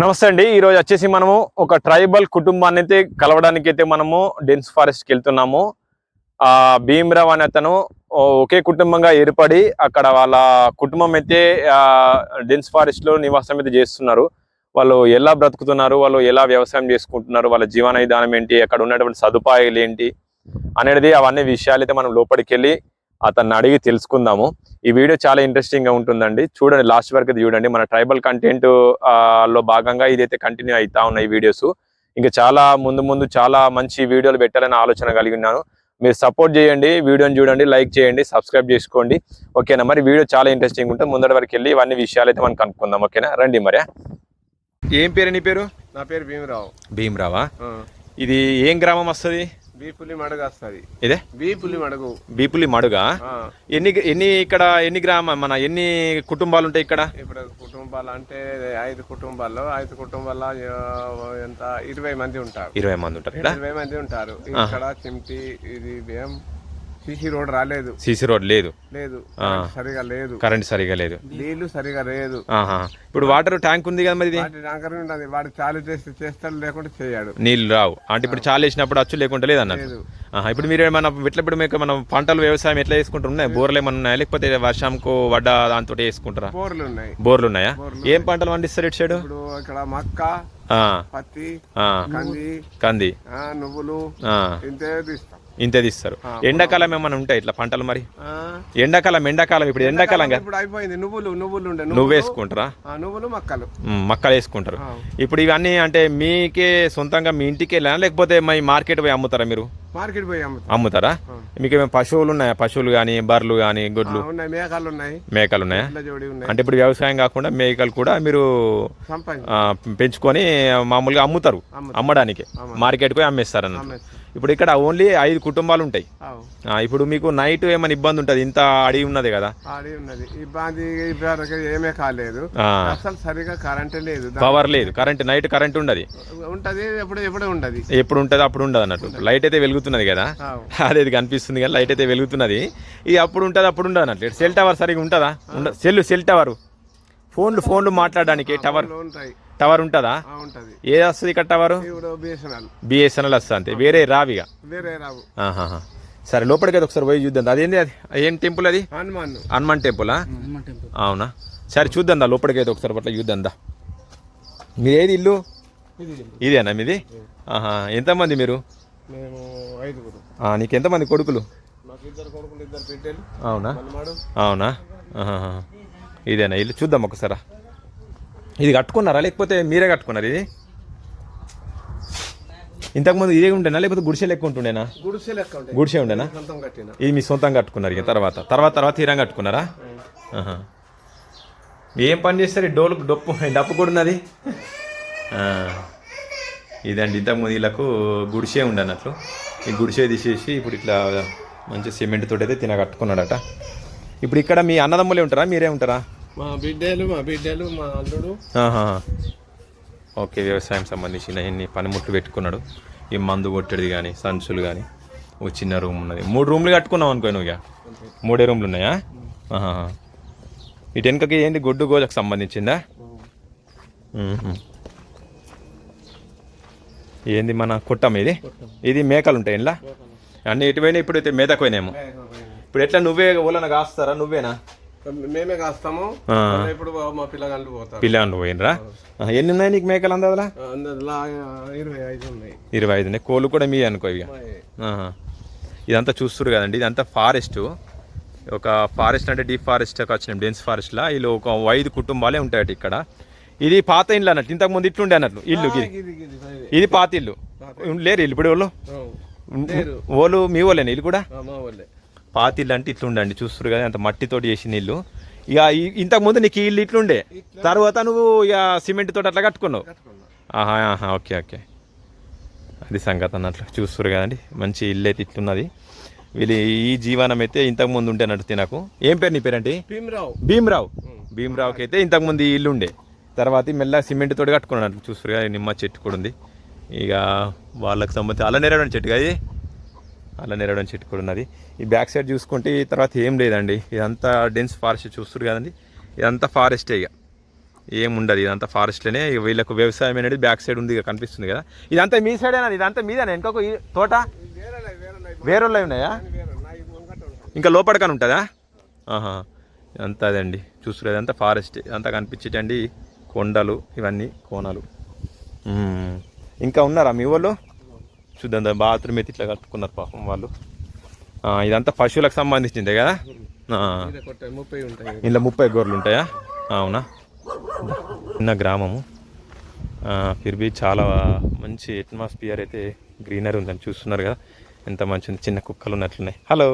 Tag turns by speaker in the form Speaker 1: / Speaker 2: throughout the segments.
Speaker 1: నమస్తే అండి. ఈ రోజు వచ్చేసి మనము ఒక ట్రైబల్ కుటుంబాన్ని అయితే కలవడానికి అయితే మనము డెన్స్ ఫారెస్ట్కి వెళ్తున్నాము. ఆ భీమరావ్ అనే అతను ఒకే కుటుంబంగా ఏర్పడి అక్కడ వాళ్ళ కుటుంబం అయితే డెన్స్ ఫారెస్ట్లో నివాసం అయితే చేస్తున్నారు. వాళ్ళు ఎలా బ్రతుకుతున్నారు వాళ్ళు ఎలా వ్యవసాయం చేసుకుంటున్నారు వాళ్ళ జీవన విధానం ఏంటి అక్కడ ఉన్నటువంటి సదుపాయాలు ఏంటి అనేది అవన్నీ విషయాలు అయితే మనం లోపలికి వెళ్ళి అతన్ని అడిగి తెలుసుకుందాము. ఈ వీడియో చాలా ఇంట్రెస్టింగ్గా ఉంటుందండి. చూడండి లాస్ట్ వరకు చూడండి. మన ట్రైబల్ కంటెంట్లో భాగంగా ఇదైతే కంటిన్యూ అవుతా ఉన్నాయి వీడియోస్ ఇంకా చాలా ముందు ముందు చాలా మంచి వీడియోలు పెట్టాలని ఆలోచన కలిగి ఉన్నాను. మీరు సపోర్ట్ చేయండి. వీడియోని చూడండి లైక్ చేయండి సబ్స్క్రైబ్ చేసుకోండి. ఓకేనా? మరి వీడియో చాలా ఇంట్రెస్టింగ్ ఉంటుంది ముందటి వరకు వెళ్ళి ఇవన్నీ విషయాలు అయితే మనం కనుక్కుందాం. ఓకేనా? రండి మరి. ఏం పేరు? నీ పేరు?
Speaker 2: నా పేరు భీమరావు.
Speaker 1: భీమరావా? ఇది ఏం గ్రామం వస్తుంది?
Speaker 2: బీ పులి మడుగు వస్తుంది.
Speaker 1: ఇదే
Speaker 2: బీ పులి మడుగు.
Speaker 1: బీపులి మడుగా? ఎన్ని ఎన్ని ఇక్కడ ఎన్ని గ్రామ మన ఎన్ని కుటుంబాలు ఉంటాయి ఇక్కడ?
Speaker 2: ఇప్పుడు కుటుంబాలు అంటే ఐదు కుటుంబాల్లో ఐదు కుటుంబాల్లో ఎంత? ఇరవై మంది ఉంటారు.
Speaker 1: ఇరవై మంది ఉంటారు
Speaker 2: ఇరవై మంది ఉంటారు. ఇక్కడ చిమ్టి ఇది ఏం సిసి రోడ్ రాలేదు.
Speaker 1: సీసీ రోడ్ లేదు.
Speaker 2: లేదు. సరిగా లేదు.
Speaker 1: కరెంట్ సరిగా లేదు.
Speaker 2: నీళ్ళు సరిగా లేదు.
Speaker 1: ఆహా. ఇప్పుడు వాటర్ ట్యాంక్ ఉంది కదా మరి
Speaker 2: డాంకర్ ఉన్నది. వాడు చాలు చేస్తే చేస్తాడు లేకుంటే చేయడు.
Speaker 1: నీళ్ళు రావు. అంటే ఇప్పుడు చాలు వేసినప్పుడు అచ్చు లేకుంటే లేదు అన్నట్టు. ఆహా, ఇప్పుడు మీరు ఏమైనా ఎట్లా ఇప్పుడు మీకు మనం పంటలు వ్యవసాయం ఎట్లా వేసుకుంటారు ఉన్నాయి? బోర్లు ఏమన్నా ఉన్నాయా? లేకపోతే వర్షంకు వడ్డ దాంతో వేసుకుంటారా
Speaker 2: బోర్లు ఉన్నాయి.
Speaker 1: బోర్లు ఉన్నాయా? ఏం పంటలు పండిస్తారు ఇటు సైడ్?
Speaker 2: ఇప్పుడు ఇక్కడ మక్క పత్తి కంది నువ్వులు ఇంతే తీస్తాం.
Speaker 1: ఇంతే తీస్తారు ఎండాకాలం ఏమైనా ఉంటాయి ఇట్లా పంటలు మరి? ఎండాకాలం ఎండాకాలం ఇప్పుడు ఎండాకాలం
Speaker 2: ఇప్పుడు అయిపోయింది. నువ్వులు నువ్వులు
Speaker 1: నువ్వు వేసుకుంటారా
Speaker 2: నువ్వులు మక్కలు.
Speaker 1: మక్కలు వేసుకుంటారు. ఇప్పుడు ఇవన్నీ అంటే మీకే సొంతంగా మీ ఇంటికి వెళ్ళా లేకపోతే మీ మార్కెట్ పోయి అమ్ముతారా మీరు?
Speaker 2: మార్కెట్ పోయి అమ్ముతాం.
Speaker 1: అమ్ముతారా? మీకు ఏమైనా పశువులు ఉన్నాయా? పశువులు కానీ బర్రెలు కానీ గొడ్లు?
Speaker 2: మేఘాలు ఉన్నాయి.
Speaker 1: మేకలు ఉన్నాయా. అంటే ఇప్పుడు వ్యవసాయం కాకుండా మేకలు కూడా మీరు పెంచుకొని మామూలుగా అమ్ముతారు.
Speaker 2: అమ్ముతాం.
Speaker 1: అమ్మడానికి. మార్కెట్ పోయి అమ్మేస్తారు. అన్నట్టు
Speaker 2: అమ్మేస్తాం.
Speaker 1: ఇప్పుడు ఇక్కడ ఓన్లీ ఐదు కుటుంబాలు ఉంటాయి ఇప్పుడు మీకు నైట్ ఏమైనా ఇబ్బంది ఉంటుంది? ఇంత అడిగి ఉన్నది కదా?
Speaker 2: ఆడి ఉన్నది. ఇబ్బంది ఇప్పటివరకు ఏమీ కాలేదు. అసలు సరిగా కరెంట్ లేదు.
Speaker 1: పవర్ లేదు. కరెంట్ నైట్ కరెంట్ ఉండదు.
Speaker 2: ఉంటది ఎప్పుడు ఎప్పుడు ఉండదు.
Speaker 1: ఎప్పుడు ఉంటుంది అప్పుడు ఉండదు అన్నట్టు. లైట్ అయితే వెలుగుతున్నది కదా. అదే కనిపిస్తుంది కానీ లైట్ అయితే వెలుగుతున్నది. ఇది అప్పుడు ఉంటుంది అప్పుడు ఉండదు అన్నట్టు. సెల్ టవర్ సరిగా ఉంటుందా? సెల్ సెల్ టవర్ ఫోన్లు ఫోన్లు మాట్లాడడానికి టవర్
Speaker 2: ఉంటాయి.
Speaker 1: టవర్ ఉంటుందా?
Speaker 2: ఆ, ఉంటది.
Speaker 1: ఏది వస్తుంది ఇక్కడ టవర్?
Speaker 2: బిఎస్ఎన్ఎల్
Speaker 1: బిఎస్ఎన్ఎల్ వస్తుంది అంతే వేరే రావిగా?
Speaker 2: వేరే రావు.
Speaker 1: సరే లోపలికి అయితే ఒకసారి పోయి చూద్దాం. అదేంది అది? ఏం టెంపుల్ అది?
Speaker 2: హనుమాన్.
Speaker 1: హనుమాన్ టెంపులా అవునా. సరే చూద్దాం దా లోపలికి అయితే ఒకసారి పట్ల చూద్దాం దా. మీరు ఏది ఇల్లు?
Speaker 2: ఇది
Speaker 1: ఇదేనా మీది? ఆహా ఎంతమంది మీరు?
Speaker 2: మేము ఐదుగురు.
Speaker 1: ఆ, నీకు ఎంతమంది కొడుకులు? అవునా? అవునా. ఇదేనా ఇల్లు? చూద్దాం ఒకసారి ఇది కట్టుకున్నారా? లేకపోతే మీరే కట్టుకున్నారు ఇది? ఇంతకుముందు ఇదే ఉండేనా? లేకపోతే గుడిసె లెక్క ఉంటుండేనా?
Speaker 2: గుడిసె
Speaker 1: ఉండేనా? ఇది మీ సొంతంగా కట్టుకున్నారు ఇక తర్వాత. తర్వాత తర్వాత తీరం కట్టుకున్నారా. ఏం పని చేస్తారు? డోలు డొప్పు డప్పు కూడా ఉన్నది. ఇదండి ఇంతకుముందు వీళ్ళకు గుడిసే ఉండే అన్నట్లు ఈ గుడిసే తీసేసి ఇప్పుడు ఇట్లా మంచి సిమెంట్ తోటి అయితే తిన కట్టుకున్నాడట. ఇప్పుడు ఇక్కడ మీ అన్నదమ్ములే ఉంటారా? మీరే ఉంటారా?
Speaker 2: మా బిడ్డలు మా బిడ్డలు మా అల్లుడు.
Speaker 1: ఓకే వ్యవసాయం సంబంధించిన ఎన్ని పనిముట్లు పెట్టుకున్నాడు. ఈ మందు కొట్టేది కానీ సంచులు కానీ ఓ చిన్న రూమ్ ఉన్నది. మూడు రూమ్లు కట్టుకున్నావు అనుకో నువ్వు ఇక. మూడే రూమ్లు ఉన్నాయా. ఇటు వెనుకకి ఏంటి గొడ్డు గోజకు సంబంధించిందా. ఏంది మన కుట్టం ఇది? ఇది మేకలు ఉంటాయి ఇంట్లో అన్ని ఎటు పోయినా ఇప్పుడు అయితే మేతకు పోయినాయేమో. ఇప్పుడు ఎట్లా నువ్వే ఓలన కాస్తారా? నువ్వేనా?
Speaker 2: మేమే కాస్తాము. ఇప్పుడు మా పిల్లగాళ్ళు పోతారు.
Speaker 1: పిల్లలు పోయినరా. ఎన్ని ఉన్నాయి నీకు మేకలు
Speaker 2: అందులో ఇరవై ఐదు ఉన్నాయి.
Speaker 1: ఇరవై ఐదు ఉన్నాయి. కోళ్ళు కూడా మీ అనుకో ఇక. ఇదంతా చూస్తురు కదండి. ఇదంతా ఫారెస్ట్. ఒక ఫారెస్ట్ అంటే డీప్ ఫారెస్ట్ వచ్చిన డెన్స్ ఫారెస్ట్లా. వీళ్ళు ఒక ఐదు కుటుంబాలే ఉంటాయట ఇక్కడ. ఇది పాత ఇల్లు అన్నట్టు. ఇంతకు ముందు ఇట్లుండే అన్నట్లు. ఇల్లు ఇది పాత ఇల్లు. లేరు ఇల్లు ఇప్పుడు వాళ్ళు. వాళ్ళు మీ వాళ్ళేనా ఇల్లు కూడా?
Speaker 2: ఆ, మా వాళ్ళే
Speaker 1: పాత ఇల్లు అంటే ఇట్లుండండి చూస్తురు కదా అంత మట్టితోటి చేసిన ఇల్లు. ఇక ఈ- ఇంతకు ముందు నీకు ఈ ఇల్లు ఇట్లుండే. తర్వాత నువ్వు ఇక సిమెంట్ తోటి అట్లా కట్టుకున్నావు?
Speaker 2: కట్టుకున్నాం.
Speaker 1: ఆహా ఆహా ఓకే ఓకే. అది సంగతి అన్నట్లు చూస్తారు కదండి. మంచి ఇల్లు అయితే ఇట్లున్నది. వీళ్ళు ఈ జీవనం అయితే ఇంతకుముందు ఉంటే అన్నట్టు తినకు. ఏం పేరు నీ పేరేంటి?
Speaker 2: భీమరావు.
Speaker 1: భీమరావు. భీమరావుకి అయితే ఇంతకుముందు ఈ ఇల్లు ఉండే. తర్వాత ఈ మెల్ల సిమెంట్ తోటి కట్టుకున్నాడు చూస్తారు కదా నిమ్మ చెట్టు కూడా ఉంది. ఇక వాళ్ళకి సంబంధించి అల్ల నెరవడం చెట్టు కదా అలా నెరడం చెట్టు కూడా ఉన్నది ఈ బ్యాక్ సైడ్ చూసుకుంటే ఈ తర్వాత ఏం లేదండి. ఇదంతా డెన్స్ ఫారెస్ట్ చూస్తారు కదండి. ఇదంతా ఫారెస్టే ఇక ఏముండదు ఇదంతా ఫారెస్ట్లోనే. వీళ్ళకు వ్యవసాయం అనేది బ్యాక్ సైడ్ ఉంది ఇక కనిపిస్తుంది కదా. ఇదంతా మీ సైడేనా? ఇదంతా మీదేనా? ఇంకొక ఈ తోట?
Speaker 2: వేరే
Speaker 1: వాళ్ళవి ఉన్నాయా? ఇంకా లోపడకని ఉంటుందా? ఆహా. అంతా అదండి. చూస్తున్నారు అదంతా ఫారెస్ట్. అంతా కనిపించేటండి కొండలు ఇవన్నీ కోణాలు. ఇంకా ఉన్నారా మీ వాళ్ళు చూద్దాం దా బాత్రూమ్ అయితే ఇట్లా కట్టుకున్నారు పాపం వాళ్ళు. ఇదంతా పశువులకు సంబంధించిందే కదా? ఆ.
Speaker 2: ఇది కొట్ట ముప్పై ఉంటాయి.
Speaker 1: ఇంట్లో ముప్పై గొర్రెలు ఉంటాయా? అవునా? చిన్న గ్రామము. ఫిర్బీ చాలా మంచి అట్మాస్ఫియర్ అయితే గ్రీనరీ ఉందని చూస్తున్నారు కదా. ఎంత మంచి ఉంది. చిన్న కుక్కలు ఉన్నట్లున్నాయి. హలో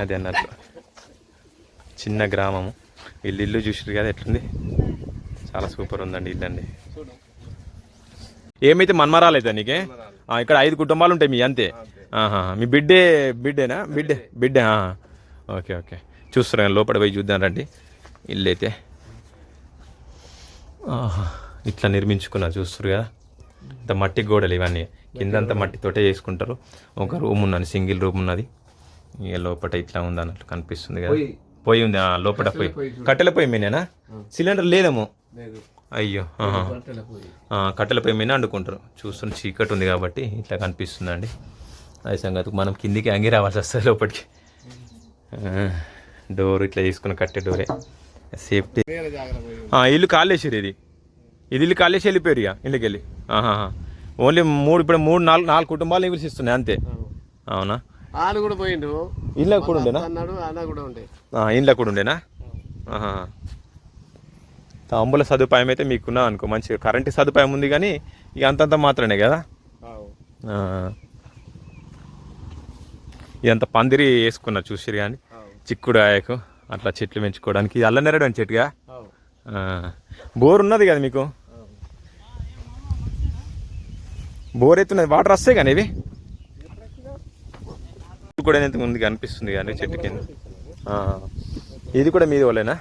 Speaker 1: అది అన్నట్లు. చిన్న గ్రామము. ఇల్లు ఇల్లు చూసారు కదా ఎట్లుంది? చాలా సూపర్ ఉందండి ఇల్లు అండి
Speaker 2: చూడు
Speaker 1: ఏమైతే మన్మరాలు. అయితే నీకే ఇక్కడ ఐదు కుటుంబాలు ఉంటాయి మీ అంతే. మీ బిడ్డే బిడ్డేనా? బిడ్డే. బిడ్డే. Okay okay. చూస్తున్నా లోపల పోయి చూద్దాం రండి. ఇల్లు అయితే ఇట్లా నిర్మించుకున్నారు చూస్తారు కదా. ఇంత మట్టి గోడలు ఇవన్నీ. కిందంతా మట్టితోటే చేసుకుంటారు. ఒక రూమ్ ఉన్నది సింగిల్ రూమ్ ఉన్నది. ఇక లోపల ఇట్లా ఉంది అన్నట్లు కనిపిస్తుంది కదా.
Speaker 2: పొయ్యి
Speaker 1: ఉంది లోపల
Speaker 2: చూడు.
Speaker 1: కట్టెల పొయ్యి మీనేనా? సిలిండర్ లేదేమో.
Speaker 2: లేదు
Speaker 1: అయ్యో కట్టెల పొయ్యి మీద వండుకుంటారు చూస్తున్న చీకటి ఉంది కాబట్టి ఇట్లా కనిపిస్తుందండి. అది సంగతి మనం కిందికి అంగి రావాల్సి వస్తుంది లోపలికి. డోర్ ఇట్లా తీసుకుని కట్టే డోరే. సేఫ్టీ ఇల్లు కాలేసారు ఇది. ఇది ఇల్లు కాలేసి వెళ్ళిపోయారు ఇక ఇళ్ళకి వెళ్ళి. ఓన్లీ మూడు ఇప్పుడు మూడు నాలుగు నాలుగు కుటుంబాలు నివసిస్తున్నాయి అంతే. అవునా.
Speaker 2: ఆడు కూడా పోయిండు.
Speaker 1: ఇళ్ళకి కూడా ఉండేనా?
Speaker 2: అన్న కూడా ఉండే.
Speaker 1: ఉండేనా. తాంబూల సదుపాయం అయితే మీకున్నా అనుకో మంచిగా కరెంటు సదుపాయం ఉంది కానీ ఇక అంతంత మాత్రమే కదా. ఇదంతా పందిరి వేసుకున్నారు చూసిరు కానీ. చిక్కుడు ఆయకు అట్లా చెట్లు పెంచుకోవడానికి ఇది అల్లనేరడు అని చెట్టుగా. బోర్ ఉన్నది కదా మీకు. బోర్ ఎత్తున్నది వాటర్ వస్తాయి కానీ ఇవి ఇది కూడా ఉంది కనిపిస్తుంది కానీ చెట్టు కింద. ఇది కూడా మీది వాళ్ళేనా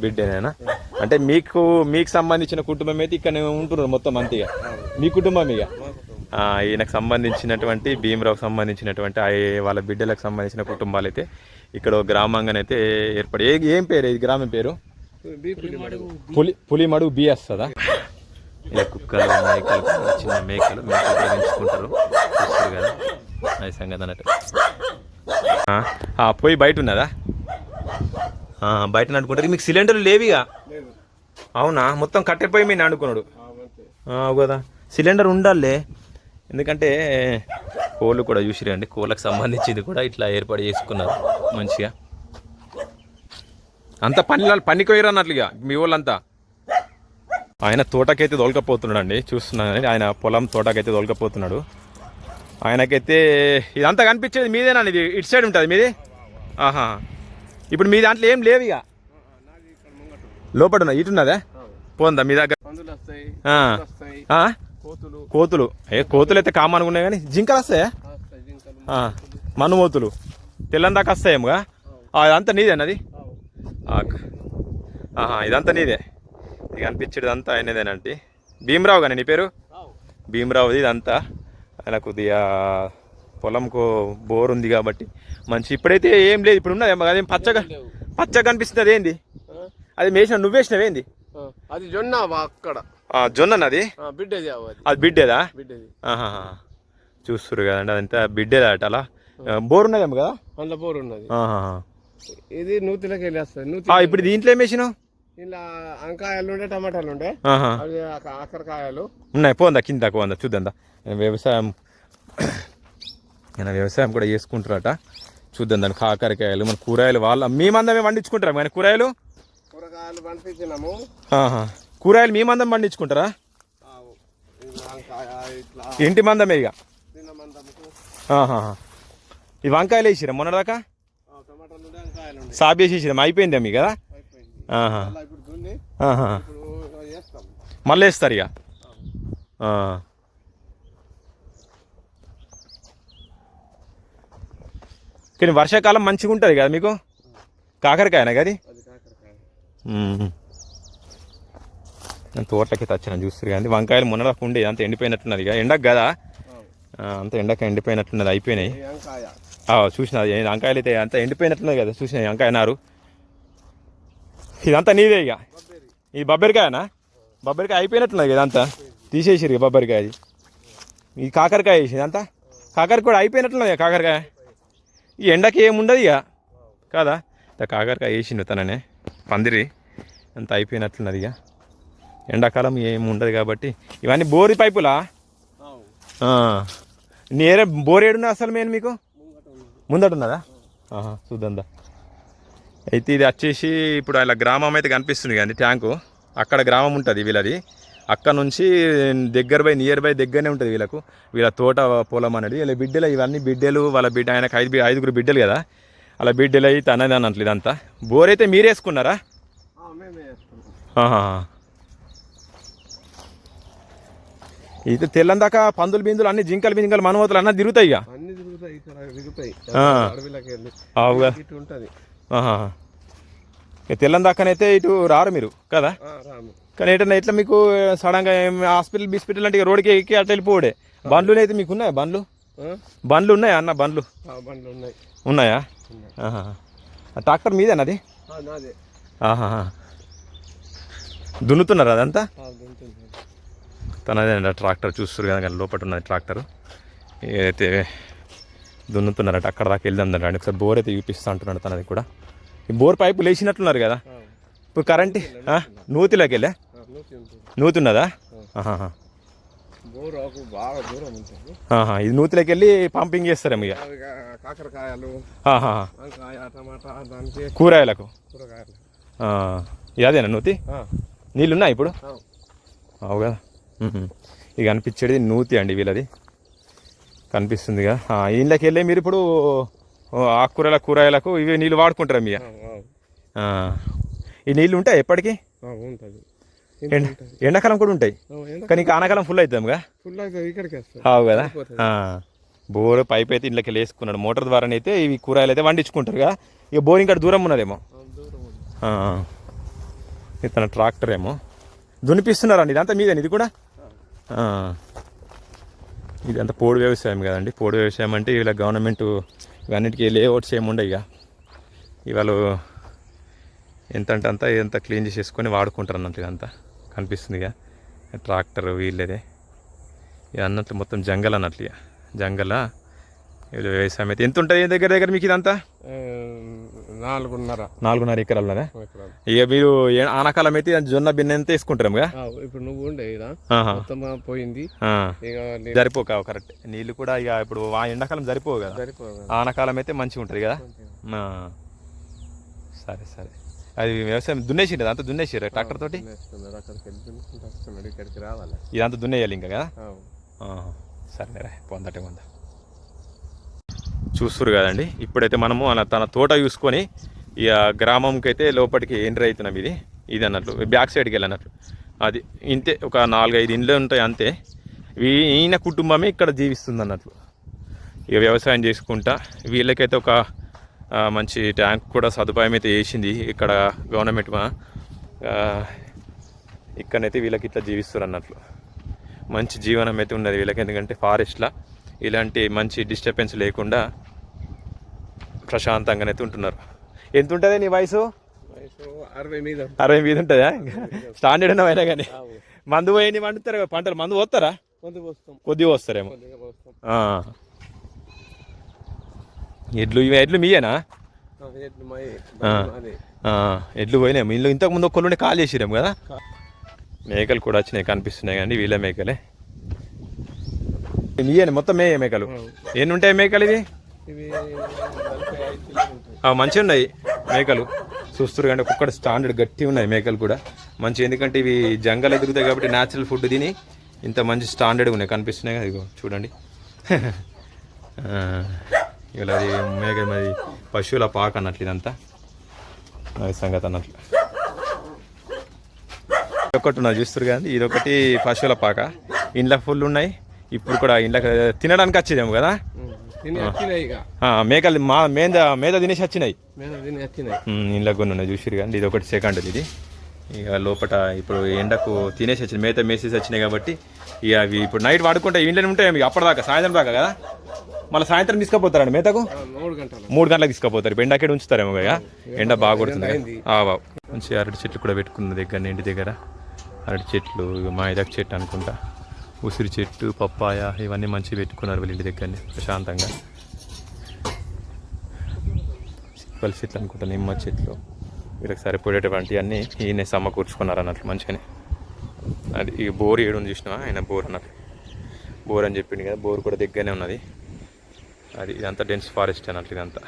Speaker 1: బిడ్డేనేనా? అంటే మీకు మీకు సంబంధించిన కుటుంబం అయితే ఇక్కడ ఉంటున్నారు మొత్తం అంతేగా? మీ కుటుంబం ఇక?
Speaker 2: మా కుటుంబం.
Speaker 1: ఆ, ఈయనకు సంబంధించినటువంటి భీమరావుకు సంబంధించినటువంటి ఆ వాళ్ళ బిడ్డలకు సంబంధించిన కుటుంబాలు అయితే ఇక్కడ గ్రామంగానైతే ఏర్పడి ఏ ఏం పేరు? ఇది గ్రామం పేరు. పులి పులిమడుగు బి వస్తుందా? ఇలా కుక్కలు మేకలు చిన్న మేకలు మేకలు చూస్తారు కదా? అది సంగతి అన్నట్టు. ఆ, ఆ, పోయి బయట ఉన్నదా? బయట నడుకుంటారు మీకు సిలిండర్లు లేవిగా? అవునా? మొత్తం కట్టె పొయ్యి మీద అనుకున్నాడు
Speaker 2: ఆవు అంతే.
Speaker 1: ఆ, కదా. సిలిండర్ ఉండాలే. ఎందుకంటే కోళ్ళు కూడా చూసిరండి. కోళ్ళకి సంబంధించింది కూడా ఇట్లా ఏర్పాటు చేసుకున్నారు మంచిగా. అంత పని పనికి పోయారు అన్నట్లుగా మీ వాళ్ళంతా. ఆయన తోటకైతే దొలకపోతున్నాడు అండి చూస్తున్నాను ఆయన పొలం తోటకైతే దొలకపోతున్నాడు ఆయనకైతే ఇదంతా కనిపించేది మీదేనా ఇది ఇటు సైడ్ ఉంటుంది మీది? ఆహా. ఇప్పుడు మీ దాంట్లో ఏం లేవు ఇక. లోపల ఉన్న ఇటు ఉన్నదా
Speaker 2: ఆవు.
Speaker 1: పోందా మీ దగ్గర?
Speaker 2: కోతులు.
Speaker 1: కోతులు. ఏ కోతులు అయితే కామన్గా ఉన్నాయి కానీ జింకలు వస్తాయా? మనుమోతులు తెల్లని దాకా వస్తాయేమోగా ఆ, ఇదంతా నీదేనది ఇదంతా నీదే. ఇది కనిపించేది అంతా ఆయనదేనండి. భీమరావు కానీ నీ పేరు?
Speaker 2: ఆవు.
Speaker 1: భీమరావుది ఇదంతా. ఆయన కొద్దిగా పొలంకు బోర్ ఉంది కాబట్టి మంచి ఇప్పుడైతే ఏం లేదు ఇప్పుడు ఉన్నది అదేం పచ్చగా. పచ్చగా కనిపిస్తుంది అదేంది? అది వేసిన నువ్వేసినవేంది
Speaker 2: ఆ. అది జొన్న అక్కడ?
Speaker 1: ఆ, జొన్నది
Speaker 2: ఆ, బిడ్డది అది.
Speaker 1: అది బిడ్డేదా? చూస్తురు కదండి అదంతా బిడ్డేదా అట అలా. బోర్ ఉన్నదేమో కదా?
Speaker 2: అందులో పోరు ఉన్నది. ఇది నూతిలోకి వెళ్ళి వస్తుంది నూతి
Speaker 1: ఇప్పుడు దీంట్లో ఏం వేసినావు?
Speaker 2: ఇలా వంకాయలు ఉండే టమాటాలు ఉండే. అవి
Speaker 1: ఉన్నాయి పోందా కింద పోందా చూద్దాం వ్యవసాయం ఆయన వ్యవసాయం కూడా చేసుకుంటారట చూద్దాం దాని కాకరకాయలు మన కూరగాయలు వాళ్ళ మీ మందమే పండించుకుంటారా? మన కూరగాయలు?
Speaker 2: కూరగాయలు పంపించినాము
Speaker 1: ఆహా. కూరగాయలు మీ మందం పండించుకుంటారా? ఇంటి మందమే ఇక. ఈ వంకాయలు వేసిరా
Speaker 2: వంకాయలు ఉండే.
Speaker 1: సాబ్ వేసేసిరా అయిపోయిందా మీ కదా? మళ్ళీ వేస్తారు ఇక? కానీ వర్షాకాలం మంచిగా ఉంటుంది కదా మీకు? కాకరకాయనా కదా తోటలకి తెచ్చిన చూస్తారు కానీ వంకాయలు మొన్నదాకా ఉండే అంత ఎండిపోయినట్టున్నది ఇక ఎండకు కదా? అంత ఎండక ఎండిపోయినట్టున్నది అయిపోయినాయి. చూసిన వంకాయలు అయితే అంతా ఎండిపోయినట్లున్నాయి కదా చూసిన వంకాయ నారు. ఇదంతా నీదే ఇక. ఈ బొబ్బరికాయనా? బొబ్బరికాయ అయిపోయినట్లున్నది కదా ఇదంతా. తీసేసిరు బొబ్బరికాయ అది. ఈ కాకరకాయ వేసి ఇదంతా. కాకరకాయ కూడా అయిపోయినట్లున్నది కాకరకాయ. ఈ ఎండకి ఏముండదు ఇక. కాదా? ఇంత కాకరకాయ వేసిండు తననే. పందిరి. అంత అయిపోయినట్లున్నది ఇక. ఎండాకాలం ఏమి ఉండదు కాబట్టి. ఇవన్నీ బోరి పైపులా. నేరే బోర్ ఏడున్నా అసలు నేను మీకు? ముందట ఉన్నదా ఆహా, చూద్దాందా అయితే ఇది వచ్చేసి ఇప్పుడు అలా గ్రామం అయితే కనిపిస్తుంది కానీ ట్యాంకు. అక్కడ గ్రామం ఉంటుంది వీళ్ళది. అక్కడ నుంచి దగ్గర బై నియర్ బై దగ్గరనే ఉంటుంది వీళ్ళకు. వీళ్ళ తోట పొలం అనేది. వీళ్ళ బిడ్డలు ఇవన్నీ బిడ్డలు వాళ్ళ బిడ్డ ఆయనకు ఐదు ఐదుగురు బిడ్డలు కదా. అలా బిడ్డలు అయితే అనేది అన్నట్లు ఇదంతా. బోర్ అయితే మీరు వేసుకున్నారా. ఇది తెల్లందాక పందులు బిందులు అన్ని జింకలు బింకలు మనవతలు అన్నీ తిరుగుతాయి ఇక.
Speaker 2: అన్ని తిరుగుతాయి అడవిలోకి వెళ్ళి
Speaker 1: అవుగా
Speaker 2: ఇటు
Speaker 1: రారు మీరు కదా? కానీ ఏంటన్నా ఇట్లా మీకు సడన్గా హాస్పిటల్ బిస్పిటల్ అంటే ఇక రోడ్డుకి ఎక్కి అట్లా వెళ్ళిపోడే బండ్లు అయితే మీకు ఉన్నాయా బండ్లు? బండ్లు ఉన్నాయా అన్న బండ్లు?
Speaker 2: ఉన్నాయి.
Speaker 1: ట్రాక్టర్ మీదేనా అది? దున్నుతున్నారా అదంతా?
Speaker 2: ఆ, ఉంటుంది.
Speaker 1: తనదే ట్రాక్టర్ చూస్తారు కదా కానీ లోపల ఉన్నది ట్రాక్టర్. అయితే దున్నుతున్నారట అక్కడ దాకా వెళ్దాం రండి ఒకసారి బోర్ అయితే చూపిస్తా అంటున్నాడు తనది కూడా. బోర్ పైపు లేచినట్లున్నారు కదా. ఇప్పుడు కరెంట్? నూతిలోకి వెళ్ళా నూతున్నదా. ఇది నూతిలోకి వెళ్ళి పంపింగ్ చేస్తారేమో ఇక.
Speaker 2: కాకరకాయలు
Speaker 1: కూరగాయలకు? అదేనా నూతి? నీళ్ళున్నా ఇప్పుడు. అవు కదా. ఇక కనిపించేది నూతి అండి వీళ్ళది. కనిపిస్తుందిగా ఆ, ఇంట్లోకి వెళ్ళి మీరు ఇప్పుడు ఆకుకూరల కూరగాయలకు ఇవి నీళ్ళు వాడుకుంటారా మీ. ఈ నీళ్ళు ఉంటాయి ఎప్పటికీ?
Speaker 2: ఉంటుంది.
Speaker 1: ఎండాకాలం కూడా ఉంటాయి. కానీ ఇంకా ఆనాకాలం ఫుల్ అవుతాంగా
Speaker 2: ఫుల్ అయితే
Speaker 1: అవు కదా. బోర్ పైప్ అయితే ఇంట్లోకి వేసుకున్నాడు. మోటార్ ద్వారానైతే ఇవి కూరగాయలు అయితే వండించుకుంటారుగా. ఇక బోర్ ఇంకా దూరం ఉన్నదేమో?
Speaker 2: ఆ, దూరం ఉంది.
Speaker 1: ఆ. ఇది తన ట్రాక్టర్ ఏమో. దునిపిస్తున్నారండి ఇదంతా మీదేనా? ఇది కూడా. ఇదంతా పోడు వ్యవసాయం కదండి. పోడు వ్యవసాయం అంటే ఇలా గవర్నమెంట్ ఇవన్నిటికీ లేఅవుట్స్ ఏమి ఉండవు ఇక. ఇవాళ ఎంత అంటే అంతా ఇదంతా క్లీన్ చేసేసుకొని వాడుకుంటారు అన్నట్టుగా అంతా కనిపిస్తుంది ఇక. ట్రాక్టర్ వీళ్ళదే. ఇక అన్నట్లు మొత్తం జంగల్ అన్నట్లు ఇక. జంగల ఇది వ్యవసాయం అయితే ఎంత ఉంటుంది దగ్గర దగ్గర మీకు ఇదంతా?
Speaker 2: నాలుగున్నర.
Speaker 1: నాలుగున్నర ఎకరాలు ఉన్నదా
Speaker 2: ఎకరాలు.
Speaker 1: ఇక మీరు ఆనకాలం అయితే జొన్న బిన్నె ఎంత వేసుకుంటారు
Speaker 2: ఇప్పుడు నువ్వు ఉండే. మొత్తం పోయింది.
Speaker 1: సరిపోక కరెక్ట్ నీళ్ళు కూడా ఇక ఇప్పుడు ఆ ఎండాకాలం సరిపోవు కదా? ఆనకాలం అయితే మంచిగా ఉంటుంది కదా. సరే సరే. అది వ్యవసాయం దున్నేసిండు అంతా దున్నేసిరు ట్రాక్టర్ తోటి? ఇదంతా దున్నేయాలి ఇంకా కదా. సరేరా పొందటే పొంద. చూస్తురు కదండి. ఇప్పుడైతే మనము అలా తన తోట చూసుకొని ఇక గ్రామంకి అయితే లోపలికి ఎంటర్ అవుతున్నాం ఇది. ఇది అన్నట్లు. బ్యాక్ సైడ్కి వెళ్ళినట్లు. అది ఇంతే ఒక నాలుగైదు ఇండ్లు ఉంటాయి అంతే. వీ- ఈయన కుటుంబమే ఇక్కడ జీవిస్తుంది అన్నట్లు ఇక వ్యవసాయం చేసుకుంటా వీళ్ళకైతే ఒక మంచి ట్యాంక్ కూడా సదుపాయం అయితే వేసింది ఇక్కడ గవర్నమెంట్ ఇక్కడనైతే వీళ్ళకి ఇట్లా జీవిస్తారు అన్నట్లు. మంచి జీవనం అయితే ఉన్నది వీళ్ళకి. ఎందుకంటే ఫారెస్ట్లో. ఇలాంటి మంచి డిస్టర్బెన్స్ లేకుండా ప్రశాంతంగానైతే ఉంటున్నారు ఎంత ఉంటుంది నీ వయసు?
Speaker 2: అరవై మీద
Speaker 1: అరవై మీద ఉంటుందా? స్టాండర్డ్ ఉన్న అయినా కానీ. మందు పోయి పండుతారు కదా పంటలు మందు పోస్తారా?
Speaker 2: కొద్ది పోస్తాం.
Speaker 1: కొద్దిగా వస్తారేమో. ఎడ్లు ఇవి ఎడ్లు మీయేనా?
Speaker 2: ఎడ్లు
Speaker 1: పోయినాయి. ఇంట్లో ఇంతకు ముందు ఒక్కళ్ళు కాల్ చేసిరేమో కదా? మేకలు కూడా వచ్చినాయి కనిపిస్తున్నాయి కానీ వీళ్ళ మేకలే. మీయేనా మొత్తం మేయే మేకలు? ఎన్ని ఉంటాయి మేకలు ఇవి? మంచిగా ఉన్నాయి మేకలు. చూస్తారు కానీ ఒక్కొక్కటి స్టాండర్డ్ గట్టి ఉన్నాయి మేకలు కూడా. మంచి ఎందుకంటే ఇవి జంగల్ ఎదుగుతాయి కాబట్టి న్యాచురల్ ఫుడ్ తిని ఇంత మంచి స్టాండర్డ్గా ఉన్నాయి. కనిపిస్తున్నాయి కదా ఇగో చూడండి. ఇలా అది మేక మరి పశువుల పాక అన్నట్లు ఇదంతా. అది సంగతి అన్నట్లు. ఒకటి ఉన్నది చూస్తారు కానీ ఇది ఒకటి పశువుల పాక. ఇండ్ల ఫుల్ ఉన్నాయి. ఇప్పుడు కూడా ఇండ్లకు తినడానికి వచ్చేదేమో కదా? మేకలు మా మేద మేద తినేసి వచ్చినాయి. ఇంట్లో కొన్ని ఉన్నాయి చూసిరు కానీ ఇది ఒకటి సెకండ్ ఇది. ఇక లోపల ఇప్పుడు ఎండకు తినేసి వచ్చినాయి మేత మేసేసి వచ్చినాయి కాబట్టి ఇక అవి ఇప్పుడు నైట్ వాడుకుంటే ఇంట్లోనే ఉంటాయి అప్పటిదాకా సాయంత్రం దాకా కదా? మళ్ళీ సాయంత్రం తీసుకుపోతారండి మేతకు?
Speaker 2: మూడు గంటలు.
Speaker 1: మూడు గంటలకు తీసుకుపోతారు. ఇప్పుడు ఎండాకేడు ఉంచుతారేమో ఇక? ఎండ బాగా కొడుతుంది కదా. మంచి అరటి చెట్లు కూడా పెట్టుకున్న దగ్గర ఇంటి దగ్గర. అరటి చెట్లు ఇక మాయదాకు చెట్టు అనుకుంటా. ఉసిరి చెట్టు పప్పాయ ఇవన్నీ మంచిగా పెట్టుకున్నారు వీళ్ళ ఇంటి దగ్గరని ప్రశాంతంగా. సిప్పల్ చెట్లు అనుకుంటా నిమ్మ చెట్లు. వీళ్ళకి సరిపడేటువంటి అన్నీ ఈయన సమకూర్చుకున్నారు అన్నట్లు మంచిగానే. అది ఈ బోర్ ఏడు చూసినా ఆయన బోర్ అన్నట్లు. బోర్ అని చెప్పింది కదా బోర్ కూడా దగ్గరనే ఉన్నది. అది ఇదంతా డెన్స్ ఫారెస్ట్ అన్నట్లు ఇదంతా.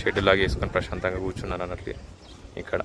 Speaker 1: షెడ్ లాగా వేసుకొని ప్రశాంతంగా కూర్చున్నారు అన్నట్లు ఇక్కడ.